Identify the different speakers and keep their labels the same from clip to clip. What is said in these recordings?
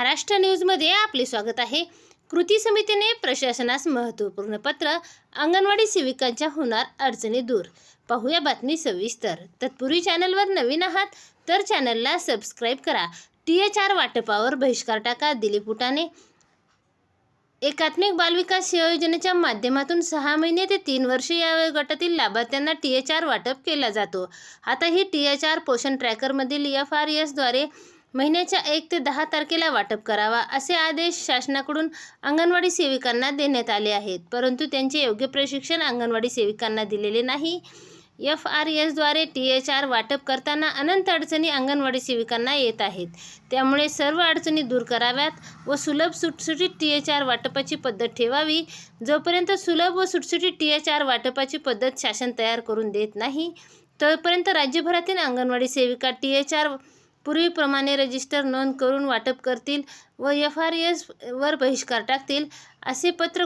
Speaker 1: महाराष्ट्र न्यूजमध्ये आपले स्वागत आहे. कृती समितीने प्रशासनास महत्त्वपूर्ण पत्र अंगणवाडी सेविकांच्या होणार अडचणी दूर. पाहूया बातमी सविस्तर. तत्पूर्वी चॅनलवर नवीन आहात तर चॅनलला सबस्क्राईब करा. टी एच आर वाटपावर बहिष्कार टाका. दिलीप उटाने एकात्मिक बालविकास सेवा योजनेच्या माध्यमातून सहा महिने ते तीन वर्षे या गटातील लाभार्थ्यांना टी एच आर वाटप केला जातो. आता ही टी एच आर पोषण ट्रॅकरमधील एफ आर एसद्वारे महिन्याच्या एक ते दहा तारखेला वाटप करावा असे आदेश शासनाकडून अंगणवाडी सेविकांना देण्यात आले आहेत. परंतु त्यांचे योग्य प्रशिक्षण अंगणवाडी सेविकांना दिलेले नाही. एफ आर एसद्वारे टी एच आर वाटप करताना अनंत अडचणी अंगणवाडी सेविकांना येत आहेत. त्यामुळे सर्व अडचणी दूर कराव्यात व सुलभ सुटसुटीत टी एच आर वाटपाची पद्धत ठेवावी. जोपर्यंत सुलभ व सुटसुटीत टी एच आर वाटपाची पद्धत शासन तयार करून देत नाही तोपर्यंत राज्यभरातील अंगणवाडी सेविका टी एच आर पूर्वीप्रमाणे रजिस्टर नोंद करून वाटप करतील व एफ आर एस वर बहिष्कार टाकतील असे पत्र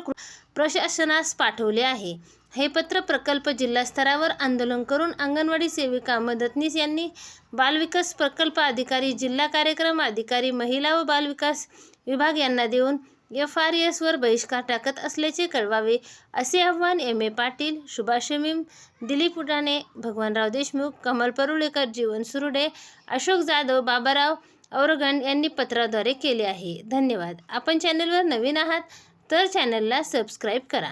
Speaker 1: प्रशासनास पाठवले आहे. हे पत्र प्रकल्प जिल्हा स्तरावर आंदोलन करून अंगणवाडी सेविका मदतनीस यांनी बालविकास प्रकल्प अधिकारी जिल्हा कार्यक्रम अधिकारी महिला व बालविकास विभाग यांना देऊन एफ आर एसवर बहिष्कार टाकत असल्याचे कळवावे असे आव्हान M A Patil Subhash meme Dilip Udane Bhagwanrao Deshmukh Kamal Parulekar Jeevan Surude Ashok Jadhav Babarao औरगण यांनी पत्राद्वारे केले आहे. धन्यवाद. आपण चॅनलवर नवीन आहात तर चॅनलला सबस्क्राईब करा.